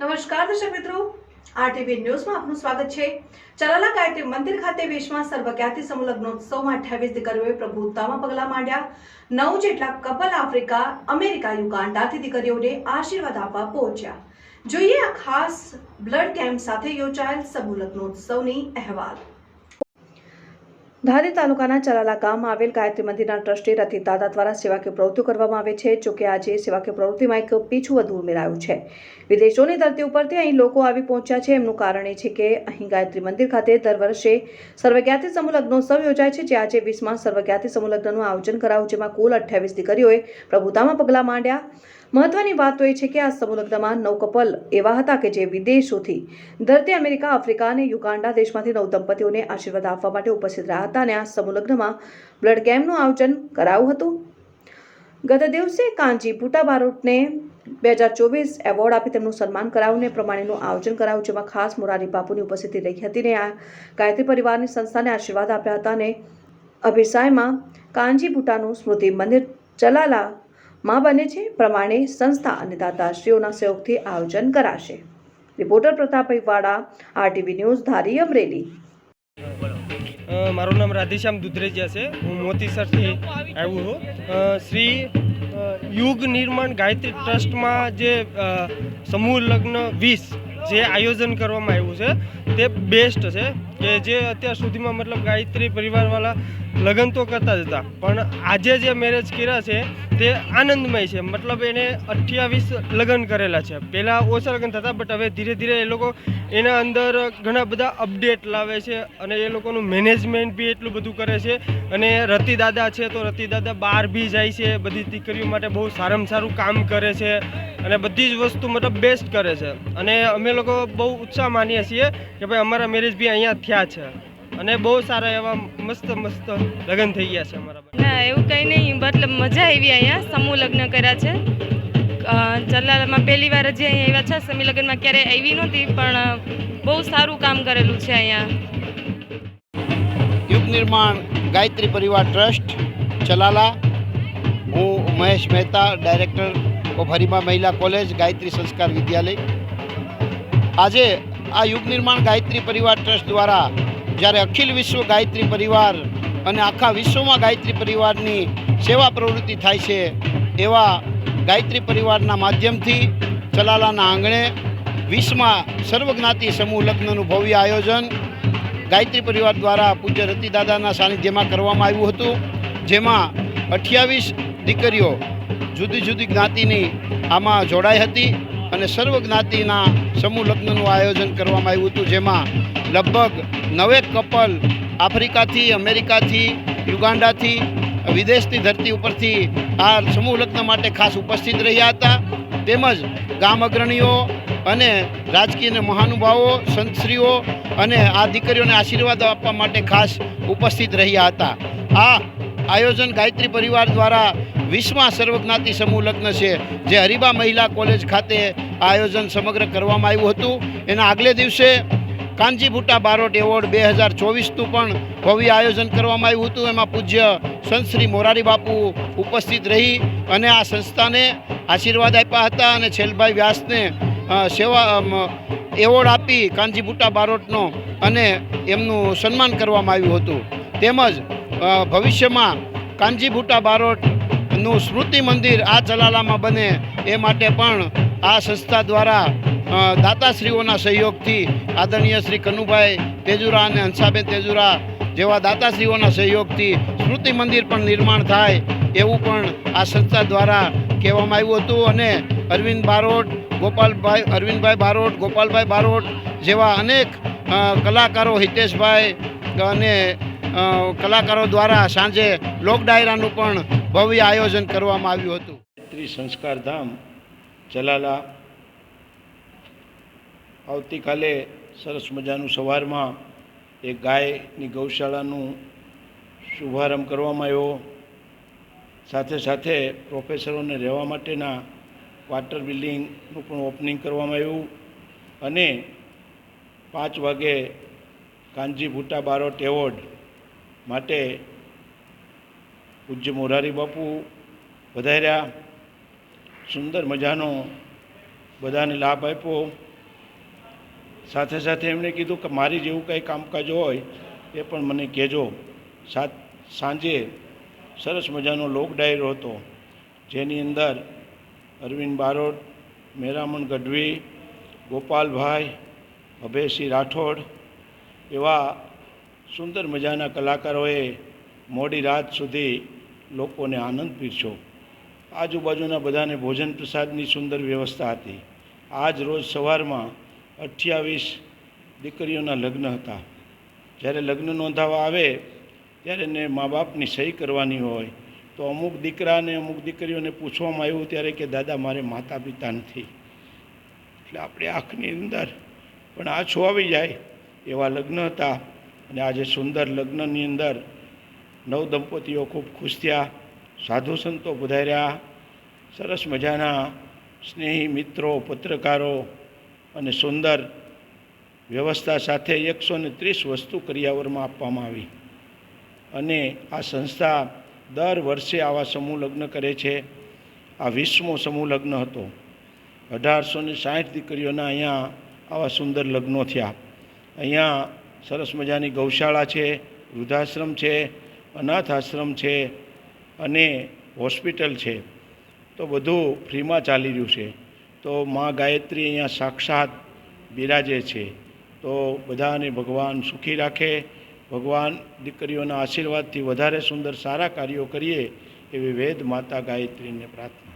નમસ્કાર દર્શક મિત્રો. આરટીવી ન્યૂઝમાં આપનું સ્વાગત છે. ચલાલા ગાયત્રી મંદિર ખાતે વિશ્વમાં સર્વજ્ઞાતિ સમૂહ લગ્નોત્સવમાં અઠ્યાવીસ દીકરીઓએ પ્રભુતામાં પગલાં માંડ્યા. નવ જેટલા કપલ આફ્રિકા, અમેરિકા, યુગાન્ડાથી દીકરીઓને આશીર્વાદ આપવા પહોંચ્યા. જોઈએ આ ખાસ બ્લડ કેમ્પ સાથે યોજાયેલ સમૂહ લગ્નોત્સવની અહેવાલ. ધારી તાલુકાના ચલાલા ગામમાં આવેલ ગાયત્રી મંદિરના ટ્રસ્ટી રતિત દાદા દ્વારા સેવાકીય પ્રવૃત્તિઓ કરવામાં આવે છે, જોકે આજે સેવાકીય પ્રવૃત્તિમાં એક પીછું વધુ ઉમેરાયું છે. વિદેશોની ધરતી ઉપરથી અહીં લોકો આવી પહોંચ્યા છે, એમનું કારણ એ છે કે અહીં ગાયત્રી મંદિર ખાતે દર વર્ષે સર્વજ્ઞાતિ સમૂહલગ્નોત્સવ યોજાય છે, જે આજે વીસમાં સર્વજ્ઞાતિ સમૂહલગ્નનું આયોજન કરાયું, જેમાં કુલ અઠ્યાવીસ દીકરીઓએ પ્રભુતામાં પગલાં માંડ્યા. મહત્વની વાત તો એ છે કે આ સમૂહ લગ્નમાં નવ કપલ એવા હતા કે જે વિદેશોથી ધરતી અમેરિકા, આફ્રિકા અને યુગાન્ડા દેશમાંથી નવ દંપતીઓને આશીર્વાદ આપવા માટે ઉપસ્થિત રહ્યા હતા અને આ સમૂહ લગ્નમાં બ્લડ કેમ્પનું આયોજન કરાયું હતું. ગત દિવસે કાંજી બુટા બારોટને બે હજાર ચોવીસ એવોર્ડ આપી તેમનું સન્માન કરાયું ને પ્રમાણેનું આયોજન કરાયું, જેમાં ખાસ મોરારી બાપુની ઉપસ્થિતિ રહી હતી ને આ ગાયત્રી પરિવારની સંસ્થાને આશીર્વાદ આપ્યા હતા અને અભિસાયમાં કાંજી ભૂટાનું સ્મૃતિ મંદિર ચલાલા માં બને છે, પ્રમાણે સંસ્થા અને દાતાશ્રીઓના સહયોગથી આયોજન કરાશે. રિપોર્ટર પ્રતાપભાઈ વાડા આરટીવી ન્યૂઝ, ધારી અમરેલી. મારું નામ રાધેશ્યામ દુધરેજિયા છે. હું મોતીસરથી આવ્યો છું. શ્રી યુગ નિર્માણ ગાયત્રી ટ્રસ્ટમાં જે સમૂહ લગ્ન વીસ જે આયોજન કરવામાં આવ્યું છે, તે બેસ્ટ છે કે જે અત્યાર સુધીમાં મતલબ ગાયત્રી પરિવારવાળા લગ્ન તો કરતા જ હતા. પણ આજે જે મેરેજ કર્યા છે તે આનંદમય છે. મતલબ એને અઠ્યાવીસ લગ્ન કરેલા છે. પહેલાં ઓછા લગ્ન થતા બટ હવે ધીરે ધીરે એ લોકો એના અંદર ઘણા બધા અપડેટ લાવે છે અને એ લોકોનું મેનેજમેન્ટ બી એટલું બધું કરે છે. અને રતિ દાદા છે તો રતિ દાદા બહાર બી જાય છે. બધી દીકરીઓ માટે બહુ સારામાં સારું કામ કરે છે અને બધી જ વસ્તુ મતલબ બેસ્ટ કરે છે. અને અમે લોકો બહુ ઉત્સાહ માનીએ છીએ કે ભાઈ અમારા મેરેજ બી અહીંયા થયા છે. અને બહુ સારા એવા મસ્ત મસ્ત લગ્ન થઈ ગયા છે અમારા ના એવું કંઈ નહીં. મતલબ મજા આવી અહીંયા. સમૂહ લગ્ન કર્યા છે. ચલાલામાં પહેલી વાર જ અહીંયા આવ્યા છે. સમી લગ્નમાં ક્યારેય આવી નહોતી પણ બહુ સારું કામ કરેલું છે અહીંયા. યુગ નિર્માણ ગાયત્રી પરિવાર ટ્રસ્ટ ચલાલા હું Mahesh Mehta director of Harima Mahila college Gayatri સંસ્કાર વિદ્યાલય. આજે આ યુગ નિર્માણ ગાયત્રી પરિવાર ટ્રસ્ટ દ્વારા જ્યારે અખિલ વિશ્વ ગાયત્રી પરિવાર અને આખા વિશ્વમાં ગાયત્રી પરિવારની સેવા પ્રવૃત્તિ થાય છે, એવા ગાયત્રી પરિવારના માધ્યમથી ચલાલાના આંગણે વીસમાં સર્વજ્ઞાતિ સમૂહ લગ્નનું ભવ્ય આયોજન ગાયત્રી પરિવાર દ્વારા પૂજ્ય રતિદાદાના સાનિધ્યમાં કરવામાં આવ્યું હતું, જેમાં અઠ્યાવીસ દીકરીઓ જુદી જુદી જ્ઞાતિની આમાં જોડાઈ હતી. અને સર્વ જ્ઞાતિના સમૂહ લગ્નનું આયોજન કરવામાં આવ્યું હતું, જેમાં લગભગ નવેક કપલ આફ્રિકાથી, અમેરિકાથી, યુગાન્ડાથી વિદેશની ધરતી ઉપરથી આ સમૂહ લગ્ન માટે ખાસ ઉપસ્થિત રહ્યા હતા. તેમજ ગામ અગ્રણીઓ અને રાજકીય મહાનુભાવો, સંતશ્રીઓ અને આ દીકરીઓને આશીર્વાદ આપવા માટે ખાસ ઉપસ્થિત રહ્યા હતા. આ આયોજન ગાયત્રી પરિવાર દ્વારા વિશ્વમાં સર્વજ્ઞાતિ સમૂહ લગ્ન છે, જે હરિબા મહિલા કોલેજ ખાતે આયોજન સમગ્ર કરવામાં આવ્યું હતું. એના આગલે દિવસે કાનજી ભૂટા બારોટ એવોર્ડ બે હજાર ચોવીસનું પણ ભવ્ય આયોજન કરવામાં આવ્યું હતું. એમાં પૂજ્ય સંત મોરારી બાપુ ઉપસ્થિત રહી અને આ સંસ્થાને આશીર્વાદ આપ્યા હતા અને છેલભાઈ વ્યાસને સેવા એવોર્ડ આપી કાનજી ભૂટા બારોટનો અને એમનું સન્માન કરવામાં આવ્યું હતું. તેમજ ભવિષ્યમાં કાનજી બુટા બારોટનું સ્મૃતિ મંદિર આ ચલાલામાં બને એ માટે પણ આ સંસ્થા દ્વારા દાતાશ્રીઓના સહયોગથી આદરણીય શ્રી કનુભાઈ તેજુરા અને હંસાબેન તેજુરા જેવા દાતાશ્રીઓના સહયોગથી સ્મૃતિ મંદિર પણ નિર્માણ થાય એવું પણ આ સંસ્થા દ્વારા કહેવામાં આવ્યું હતું અને અરવિંદ બારોટ, ગોપાલભાઈ, અરવિંદભાઈ બારોટ, ગોપાલભાઈ બારોટ જેવા અનેક કલાકારો હિતેશભાઈ અને કલાકારો દ્વારા સાંજે લોક ડાયરાનું પણ ભવ્ય આયોજન કરવામાં આવ્યું હતું. ગાયત્રી સંસ્કાર ધામ ચલાલા આવતીકાલે સરસ મજાનું સવારમાં એ ગાયની ગૌશાળાનું શુભારંભ કરવામાં આવ્યો. સાથે સાથે પ્રોફેસરોને રહેવા માટેના ક્વાર્ટર બિલ્ડિંગનું પણ ઓપનિંગ કરવામાં આવ્યું અને પાંચ વાગે કાનજી ભૂટા બારોટ એવોર્ડ માટે પૂજ્ય મોરારી બાપુ વધાર્યા, સુંદર મજાનો બધાને લાભ આપ્યો. સાથે સાથે એમણે કીધું કે મારી જેવું કંઈ કામકાજ હોય એ પણ મને કહેજો. સાત, સાંજે સરસ મજાનો લોક ડાયરો હતો, જેની અંદર અરવિંદ બારોટ, મેરામણ ગઢવી, ગોપાલભાઈ, અભયસિંહ રાઠોડ એવા સુંદર મજાના કલાકારોએ મોડી રાત સુધી લોકોને આનંદ પીરસ્યો આજુબાજુના બધાને ભોજન પ્રસાદની સુંદર વ્યવસ્થા હતી. આજ રોજ સવારમાં અઠ્યાવીસ દીકરીઓના લગ્ન હતા. જ્યારે લગ્ન નોંધાવા આવે, ત્યારે એને મા બાપની સહી કરવાની હોય. તો અમુક દીકરાને અમુક દીકરીઓને પૂછવામાં આવ્યું ત્યારે કે, દાદા, મારે માતા પિતા નથી. એટલે આપણે આંખની અંદર પણ આછું આવી જાય એવા લગ્ન હતા. અને આજે સુંદર લગ્નની અંદર નવ દંપતીઓ ખૂબ ખુશ થયા. સાધુ સંતો પધાર્યા સરસ મજાના સ્નેહી મિત્રો, પત્રકારો અને સુંદર વ્યવસ્થા સાથે એકસો ને ત્રીસ વસ્તુ કરિયાવરમાં આપવામાં આવી. અને આ સંસ્થા દર વર્ષે આવા સમૂહ લગ્ન કરે છે. આ વીસમો સમૂહ લગ્ન હતો. અઢારસો ને સાઠ દીકરીઓના અહીંયા આવા સુંદર લગ્નો થયા. અહીંયા સરસ મજાની ગૌશાળા છે, વૃદ્ધાશ્રમ છે અનાથ આશ્રમ છે અને હોસ્પિટલ છે, તો બધું ફ્રીમાં ચાલી રહ્યું છે. તો મા ગાયત્રી અહીંયા સાક્ષાત બિરાજે છે. તો બધાને ભગવાન સુખી રાખે, ભગવાન દીકરીઓના આશીર્વાદથી વધારે સુંદર સારા કાર્યો કરીએ એવી વેદ માતા ગાયત્રીને પ્રાર્થના